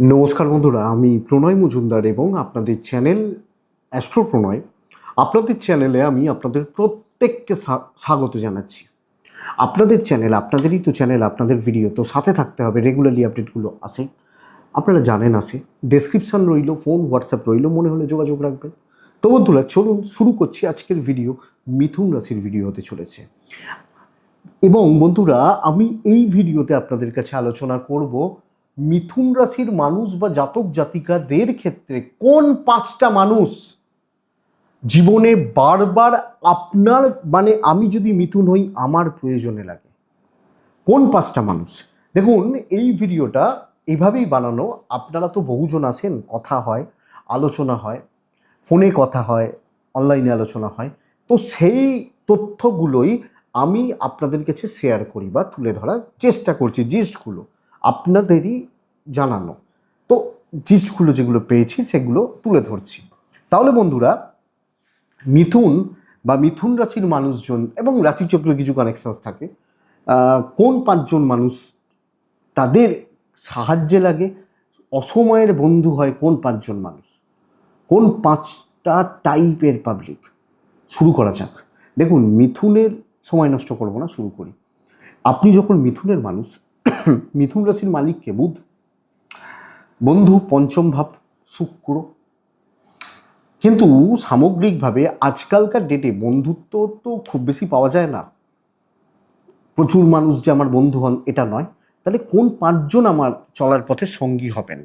নমস্কার বন্ধুরা, আমি প্রণয় মজুমদার এবং আপনাদের চ্যানেল অ্যাস্ট্রো প্রণয় আপনাদের চ্যানেলে আমি আপনাদের প্রত্যেককে স্বা- স্বাগত জানাচ্ছি। আপনাদের চ্যানেল, আপনাদেরই তো চ্যানেল, আপনাদের ভিডিও তো সাথে থাকতে হবে রেগুলারলি আপডেটগুলো আসে। আপনারা জানেন আসে ডেসক্রিপশান রইল ফোন হোয়াটসঅ্যাপ রইল, মনে হলে যোগাযোগ রাখবেন। তো বন্ধুরা, চলুন শুরু করছি আজকের ভিডিও মিথুন রাশির ভিডিও হতে চলেছে। এবং বন্ধুরা, আমি এই ভিডিওতে আপনাদের কাছে আলোচনা করব মিথুন রাশির মানুষ বা জাতক জাতিকাদের ক্ষেত্রে কোন পাঁচটা মানুষ জীবনে বারবার আপনার মানে আমি যদি মিথুন হই, আমার প্রয়োজনে লাগে? কোন পাঁচটা মানুষ? দেখুন, এই ভিডিওটা এভাবেই বানানো। আপনারা তো বহুজন আছেন, কথা হয়, আলোচনা হয়, ফোনে কথা হয়, অনলাইনে আলোচনা হয়। তো সেই তথ্যগুলোই আমি আপনাদের কাছে শেয়ার করি বা তুলে ধরার চেষ্টা করছি জিস্টগুলো আপনাদেরই জানানো। তো জিস্টগুলো যেগুলো পেয়েছি সেগুলো তুলে ধরছি। তাহলে বন্ধুরা, মিথুন বা মিথুন রাশির মানুষজন এবং রাশিচক্রে কিছু কানেকশনস থাকে কোন পাঁচজন মানুষ তাদের সাহায্যে লাগে, অসময়ের বন্ধু হয় কোন পাঁচজন মানুষ? কোন পাঁচটা টাইপের পাবলিক শুরু করা যাক। দেখুন, মিথুনের সময় নষ্ট করব না, শুরু করি। আপনি যখন মিথুনের মানুষ মিথুন রাশির মালিককে বুধ। বন্ধু, পঞ্চম ভাব, শুক্র। কিন্তু সামগ্রিকভাবে আজকালকার ডেটে বন্ধুত্ব তো খুব বেশি পাওয়া যায় না। প্রচুর মানুষ যে আমার বন্ধু হন, এটা নয়। তাহলে কোন পাঁচজন আমার চলার পথে সঙ্গী হবেন?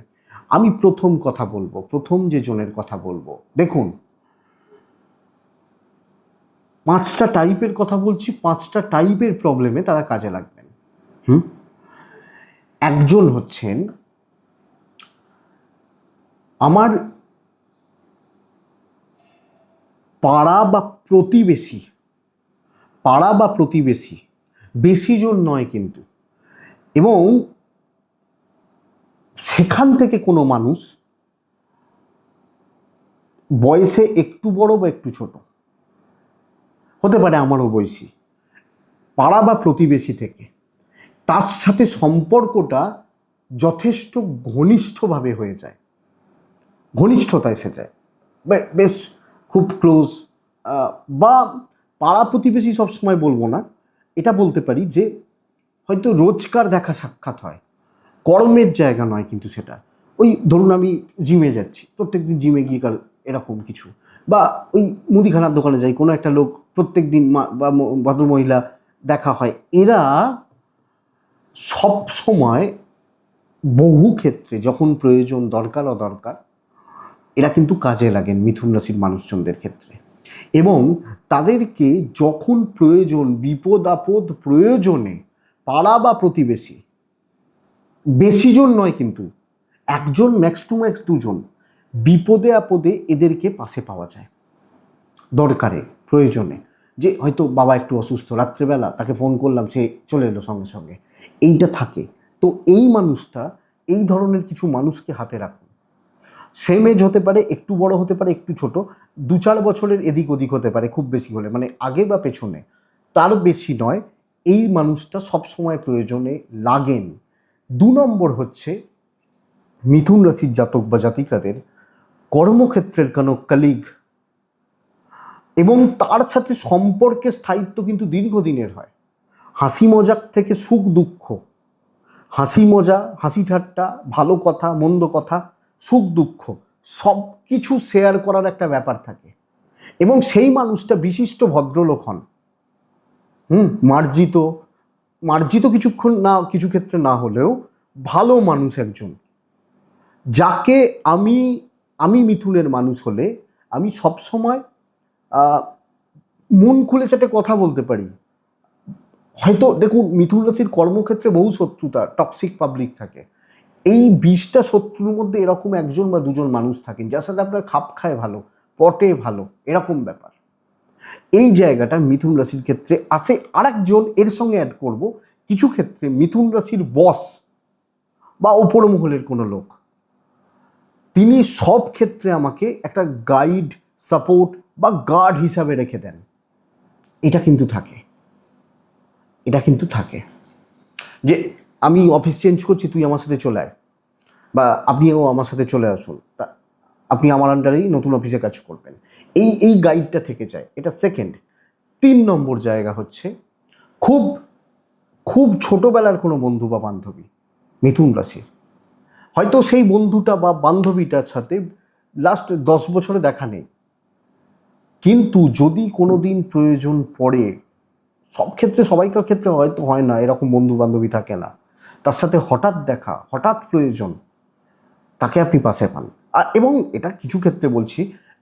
আমি প্রথম কথা বলব, প্রথম যে জনের কথা বলব। দেখুন, পাঁচটা টাইপের কথা বলছি, পাঁচটা টাইপের প্রবলেমে তারা কাজে লাগবেন। হুম? একজন হচ্ছেন আমার পাড়া বা প্রতিবেশী, পাড়া বা প্রতিবেশী বেশি জন নয় কিন্তু। এবং সেখান থেকে কোনো মানুষ বয়সে একটু বড় বা একটু ছোট। হতে পারে আমারও বয়সী। পাড়া বা প্রতিবেশী থেকে। তার সাথে সম্পর্কটা যথেষ্ট ঘনিষ্ঠভাবে হয়ে যায়। ঘনিষ্ঠতা এসে যায়। বেশ খুব ক্লোজ বা পাড়া প্রতিবেশী সবসময় বলব না। এটা বলতে পারি যে, হয়তো রোজকার দেখা সাক্ষাৎ হয়। কর্মের জায়গা নয় কিন্তু সেটা। ওই ধরুন আমি জিমে যাচ্ছি, প্রত্যেকদিন জিমে গিয়ে কার এরকম কিছু। বা ওই মুদিখানার দোকানে যাই, কোনো একটা লোক প্রত্যেক দিন বা ভদ্রমহিলা দেখা হয়। এরা সব সময় বহু ক্ষেত্রে যখন প্রয়োজন দরকার, অদরকার, এরা কিন্তু কাজে লাগেন মিথুন রাশির মানুষজনদের ক্ষেত্রে। এবং তাদেরকে যখন প্রয়োজন, বিপদ, আপদ প্রয়োজনে পাড়া বা প্রতিবেশী, বেশি জন নয় কিন্তু, একজন ম্যাক্স টু ম্যাক্স দুজন, বিপদে আপদে এদেরকে পাশে পাওয়া যায়। দরকারে, প্রয়োজনে। যে হয়তো বাবা একটু অসুস্থ, রাত্রেবেলা তাকে ফোন করলাম, সে চলে এলো সঙ্গে সঙ্গে। এইটা থাকে। তো এই মানুষটা, এই ধরনের কিছু মানুষকে হাতে রাখুন। সেম এজ হতে পারে, একটু বড় হতে পারে, একটু ছোট, দু চার বছরের এদিক ওদিক হতে পারে, খুব বেশি হলে। মানে আগে বা পেছনে, তার বেশি নয়। এই মানুষটা সব সময় প্রয়োজনে লাগেন। দু নম্বর হচ্ছে, মিথুন রাশির জাতক বা জাতিকাদের কর্মক্ষেত্রের কোনো কালিগ এবং তার সাথে সম্পর্কের স্থায়িত্ব কিন্তু দীর্ঘদিনের হয়। হাসি মজাক থেকে সুখ দুঃখ। হাসি মজা, হাসি ঠাট্টা, ভালো কথা, মন্দ কথা, সুখ দুঃখ সব কিছু শেয়ার করার একটা ব্যাপার থাকে। এবং সেই মানুষটা বিশিষ্ট ভদ্রলোক হন। হুম, মার্জিত। মার্জিত কিছুক্ষণ না, কিছু ক্ষেত্রে না হলেও ভালো মানুষ একজন। যাকে আমি আমি মিথুনের মানুষ হলে আমি সবসময় মন খুলে চাটে কথা বলতে পারি। হয়তো দেখুন, মিথুন রাশির কর্মক্ষেত্রে বহু শত্রুতা টক্সিক পাবলিক থাকে। এই বিশটা শত্রুর মধ্যে এরকম একজন বা দুজন মানুষ থাকেন, যার সাথে আপনার খাপ খায় ভালো, পটে ভালো, এরকম ব্যাপার। এই জায়গাটা মিথুন রাশির ক্ষেত্রে আসে, আরেকজন এর সঙ্গে অ্যাড করব। কিছু ক্ষেত্রে মিথুন রাশির বস বা ওপর মহলের কোনো লোক। তিনি সব ক্ষেত্রে আমাকে একটা গাইড সাপোর্ট বা গার্ড হিসাবে রেখে দেন। এটা কিন্তু থাকে। এটা কিন্তু থাকে। যে আমি অফিস চেঞ্জ করছি, তুই আমার সাথে চলে আয়। বা আপনিও আমার সাথে চলে আসুন। তা আপনি আমার আন্ডারেই নতুন অফিসে কাজ করবেন। এই এই গাইডটা থেকে যায়। এটা সেকেন্ড তিন নম্বর জায়গা হচ্ছে খুব খুব ছোটোবেলার কোনো বন্ধু বা বান্ধবী, মিথুন রাশির। হয়তো সেই বন্ধুটা বা বান্ধবীটার সাথে লাস্ট দশ বছরে দেখা নেই। কিন্তু যদি কোনো দিন প্রয়োজন পড়ে, সব ক্ষেত্রে, সবাইকার ক্ষেত্রে হয়তো হয় না, এরকম বন্ধু বান্ধবী থাকে না। তার সাথে হঠাৎ দেখা, হঠাৎ প্রয়োজন, তাকে আপনি পাশে পান। আর এবং এটা কিছু ক্ষেত্রে বলছি,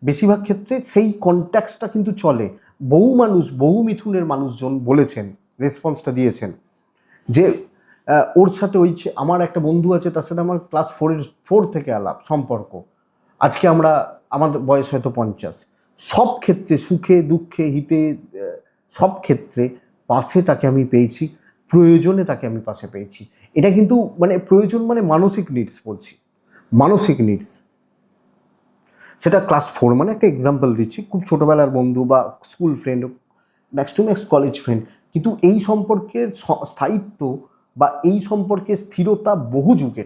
বেশিরভাগ ক্ষেত্রে সেই কন্ট্যাক্টসটা কিন্তু চলে। বহু মানুষ, বহু মিথুনের মানুষজন বলেছেন রেসপন্সটা দিয়েছেন, যে ওর সাথে ওই আমার একটা বন্ধু আছে, তার সাথে আমার ক্লাস ফোরের ফোর থেকে আলাপ, সম্পর্ক। আজকে আমরা, আমাদের বয়স হয়তো পঞ্চাশ। সব ক্ষেত্রে সুখে, দুঃখে, হিতে সব ক্ষেত্রে পাশে তাকে আমি পেয়েছি, প্রয়োজনে তাকে আমি পাশে পেয়েছি। এটা কিন্তু মানে প্রয়োজন মানে মানসিক নিডস বলছি। মানসিক নিডস সেটা ক্লাস ফোর মানে একটা এক্সাম্পল দিচ্ছি। খুব ছোটোবেলার বন্ধু বা school friend next to next college friend কিন্তু এই সম্পর্কের স্থায়িত্ব বা এই সম্পর্কে স্থিরতা বহু যুগের।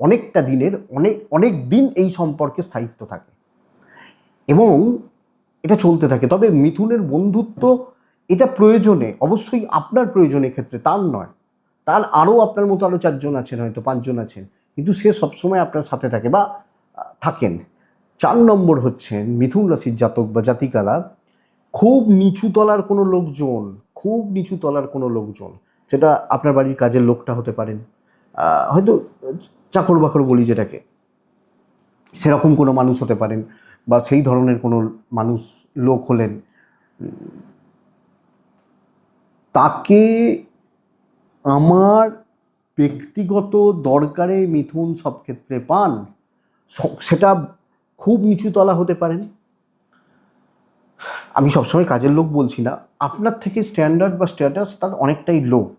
অনেকটা দিনের অনেক অনেক দিন এই সম্পর্কে স্থায়িত্ব থাকে। এবং এটা চলতে থাকে। তবে মিথুনের বন্ধুত্ব এটা প্রয়োজনে, অবশ্যই আপনার প্রয়োজনের ক্ষেত্রে তার নয়। তার আরও আপনার মতো আরও চারজন আছেন, হয়তো পাঁচজন আছেন। কিন্তু সে সবসময় আপনার সাথে থাকে বা থাকেন। চার নম্বর হচ্ছেন মিথুন রাশির জাতক বা জাতিকারা খুব নিচু তলার কোনো লোকজন, খুব নিচু তলার কোনো লোকজন, সেটা আপনার বাড়ির কাজের লোকটা হতে পারেন হয়তো চাকর বাকর বলি যেটাকে, সেরকম কোনো মানুষ হতে পারেন। বা সেই ধরনের কোনো মানুষ লোক হলেন। তাকে আমার ব্যক্তিগত দরকারে মিথুন সব ক্ষেত্রে পান সেটা খুব নিচু তলা হতে পারেন। আমি সবসময় কাজের লোক বলছি না। আপনার থেকে স্ট্যান্ডার্ড বা স্ট্যাটাস তার অনেকটাই লো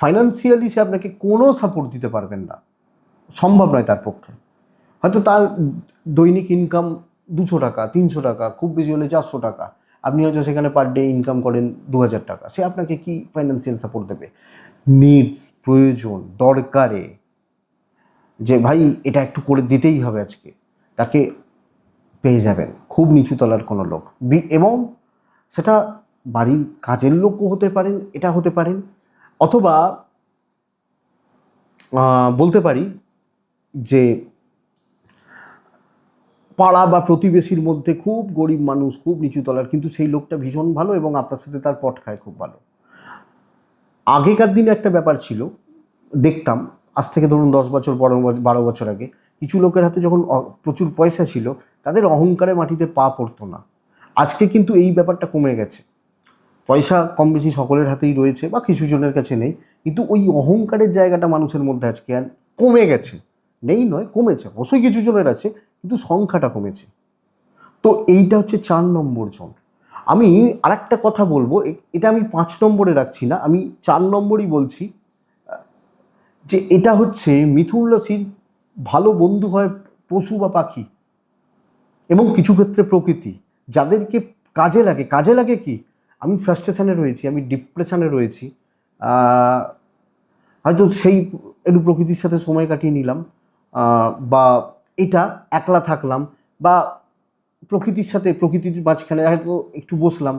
ফাইন্যান্সিয়ালি সে আপনাকে কোনো সাপোর্ট দিতে পারবেন না। সম্ভব নয় তার পক্ষে। হয়তো তার দৈনিক ইনকাম দুশো টাকা, তিনশো টাকা, খুব বেশি হলে চারশো টাকা। আপনি হয়তো সেখানে পার ডে ইনকাম করেন দু হাজার টাকা। সে আপনাকে কি ফাইন্যান্সিয়াল সাপোর্ট দেবে? নিডস প্রয়োজন, দরকারে। যে ভাই, এটা একটু করে দিতেই হবে আজকে। তাকে পেয়ে যাবেন। খুব নিচু তলার কোনো লোক। এবং সেটা বাড়ির কাজের লোকও হতে পারেন, এটা হতে পারেন। অথবা বলতে পারি যে পাড়া বা প্রতিবেশীর মধ্যে খুব গরিব মানুষ, খুব নিচু তলার, কিন্তু সেই লোকটা ভীষণ ভালো এবং আপনার সাথে তার পট খায় খুব ভালো। আগেকার দিনে একটা ব্যাপার ছিল, দেখতাম, আজ থেকে ধরুন দশ বছর বড় বারো বছর আগে, কিছু লোকের হাতে যখন প্রচুর পয়সা ছিল, তাদের অহংকারে মাটিতে পা পড়তো না। আজকে কিন্তু এই ব্যাপারটা কমে গেছে। পয়সা কম বেশি সকলের হাতেই রয়েছে বা কিছু জনের কাছে নেই, কিন্তু ওই অহংকারের জায়গাটা মানুষের মধ্যে আজকে আর কমে গেছে। নেই নয়, কমেছে। অবশ্যই কিছু জনের আছে কিন্তু সংখ্যাটা কমেছে। তো এইটা হচ্ছে চার নম্বর জন। আমি আরেকটা কথা বলব এটা আমি পাঁচ নম্বরে রাখছি না, আমি চার নম্বরই বলছি, যে এটা হচ্ছে মিথুন রাশির ভালো বন্ধু হয় পশু বা পাখি এবং কিছু ক্ষেত্রে প্রকৃতি। যাদেরকে কাজে লাগে কাজে লাগে কি? আমি ফ্রাস্ট্রেশনে রয়েছি, আমি ডিপ্রেশনে রয়েছি হয়তো সেই একটু প্রকৃতির সাথে সময় কাটিয়ে নিলাম বা এটা একলা থাকলাম বা প্রকৃতির সাথে, প্রকৃতির মাঝখানে হয়তো একটু বসলাম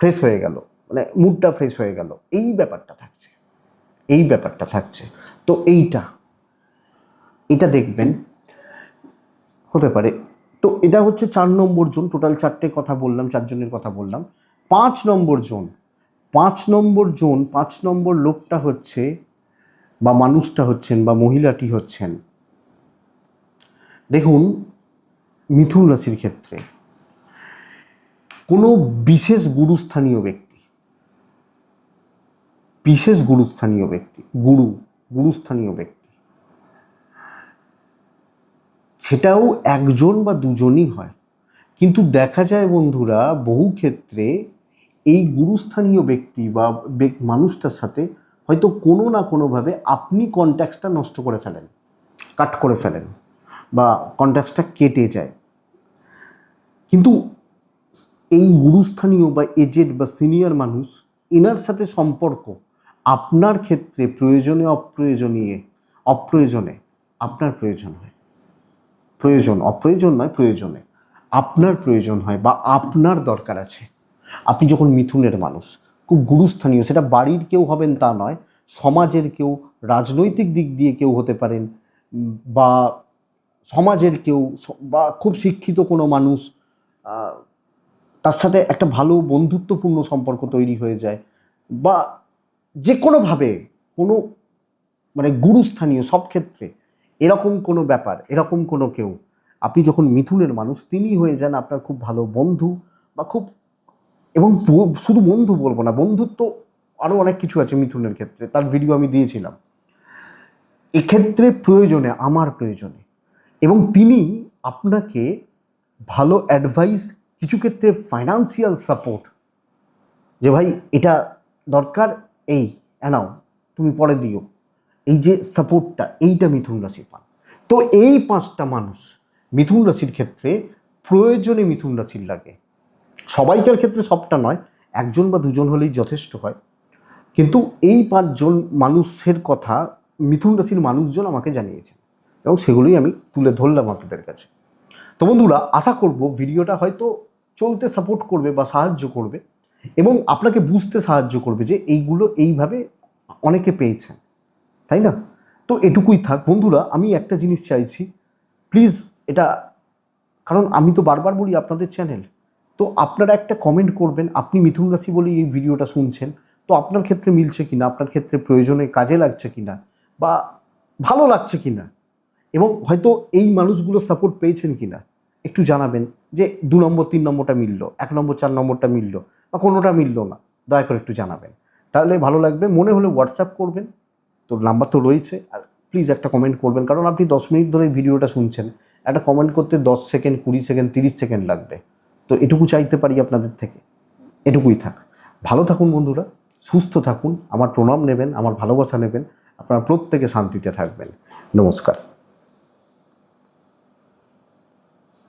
ফ্রেশ হয়ে গেল। মানে মুডটা ফ্রেশ হয়ে গেল। এই ব্যাপারটা থাকছে। এই ব্যাপারটা থাকছে। তো এইটা, এটা দেখবেন, হতে পারে। তো এটা হচ্ছে চার নম্বর জোন টোটাল চারটে কথা বললাম চারজনের কথা বললাম। পাঁচ নম্বর জোন, পাঁচ নম্বর জোন, পাঁচ নম্বর লোকটা হচ্ছে বা মানুষটা হচ্ছেন বা মহিলাটি হচ্ছেন দেখুন, মিথুন রাশির ক্ষেত্রে কোনো বিশেষ গুরুস্থানীয় ব্যক্তি, বিশেষ গুরুস্থানীয় ব্যক্তি, গুরু, গুরুস্থানীয় ব্যক্তি, সেটাও একজন বা দুজনই হয়। কিন্তু দেখা যায় বন্ধুরা, বহু ক্ষেত্রে এই গুরুস্থানীয় ব্যক্তি বা মানুষটার সাথে হয়তো কোনো না কোনোভাবে আপনি কন্ট্যাক্টসটা নষ্ট করে ফেলেন কাট করে ফেলেন। বা কন্ট্যাক্টসটা কেটে যায়। কিন্তু এই গুরুস্থানীয় বা এজেড বা সিনিয়র মানুষ, এনার সাথে সম্পর্ক, আপনার ক্ষেত্রে প্রয়োজনে অপ্রয়োজনীয়, অপ্রয়োজনে, আপনার প্রয়োজন হয়। প্রয়োজন, অপ্রয়োজন নয়, প্রয়োজনে। আপনার প্রয়োজন হয় বা আপনার দরকার আছে। আপনি যখন মিথুনের মানুষ, খুব গুরুস্থানীয়, সেটা বাড়ির কেউ হবেন তা নয়, সমাজের কেউ, রাজনৈতিক দিক দিয়ে কেউ হতে পারেন, বা সমাজের কেউ বা খুব শিক্ষিত কোনো মানুষ তার সাথে একটা ভালো বন্ধুত্বপূর্ণ সম্পর্ক তৈরি হয়ে যায় বা যে কোনোভাবে কোনো মানে গুরুস্থানীয় সব ক্ষেত্রে এরকম কোনো ব্যাপার, এরকম কোনো কেউ। আপনি যখন মিথুনের মানুষ, তিনি হয়ে যান আপনার খুব ভালো বন্ধু বা খুব, এবং শুধু বন্ধু বলব না, বন্ধুত্ব আরও অনেক কিছু আছে মিথুনের ক্ষেত্রে, তার ভিডিও আমি দিয়েছিলাম। এক্ষেত্রে প্রয়োজনে, আমার প্রয়োজনে এবং তিনি আপনাকে ভালো অ্যাডভাইস কিছু ক্ষেত্রে ফাইন্যান্সিয়াল সাপোর্ট যে ভাই এটা দরকার, এই, এনাও, তুমি পরে দিও। এই যে সাপোর্টটা এইটা মিথুন রাশি পান তো এই পাঁচটা মানুষ মিথুন রাশির ক্ষেত্রে প্রয়োজনে মিথুন রাশির লাগে। সবাইকার ক্ষেত্রে সবটা নয়, একজন বা দুজন হলেই যথেষ্ট হয়। কিন্তু এই পাঁচজন মানুষের কথা মিথুন রাশির মানুষজন আমাকে জানিয়েছেন। এবং সেগুলোই আমি তুলে ধরলাম আপনাদের কাছে। তো বন্ধুরা, আশা করব ভিডিওটা হয়তো চলতে সাপোর্ট করবে বা সাহায্য করবে এবং আপনাকে বুঝতে সাহায্য করবে যে এইগুলো এইভাবে অনেকে পেয়েছেন, তাই না? তো এটুকুই থাক। বন্ধুরা, আমি একটা জিনিস চাইছি প্লিজ এটা, কারণ আমি তো বারবার বলি আপনাদের চ্যানেল তো আপনারা একটা কমেন্ট করবেন, আপনি মিথুন রাশি বলেই এই ভিডিওটা শুনছেন, তো আপনার ক্ষেত্রে মিলছে কিনা, আপনার ক্ষেত্রে প্রয়োজনে কাজে লাগছে কিনা বা ভালো লাগছে কিনা এবং হয়তো এই মানুষগুলো সাপোর্ট পেয়েছেন কি না একটু জানাবেন যে দু নম্বর, তিন নম্বরটা মিলল, এক নম্বর, চার নম্বরটা মিললো বা কোনোটা মিললো না, দয়া করে একটু জানাবেন। তাহলে ভালো লাগবে, মনে হলে হোয়াটসঅ্যাপ করবেন, তো নাম্বার তো রয়েছে, আর প্লিজ একটা কমেন্ট করবেন, কারণ আপনি দশ মিনিট ধরে ভিডিওটা শুনছেন, একটা কমেন্ট করতে দশ সেকেন্ড কুড়ি সেকেন্ড তিরিশ সেকেন্ড লাগবে, তো এটুকু চাইতে পারি আপনাদের থেকে, এটুকুই থাক। ভালো থাকুন বন্ধুরা, সুস্থ থাকুন, আমার প্রণাম নেবেন, আমার ভালোবাসা নেবেন, আপনারা প্রত্যেকে শান্তিতে থাকবেন, নমস্কার।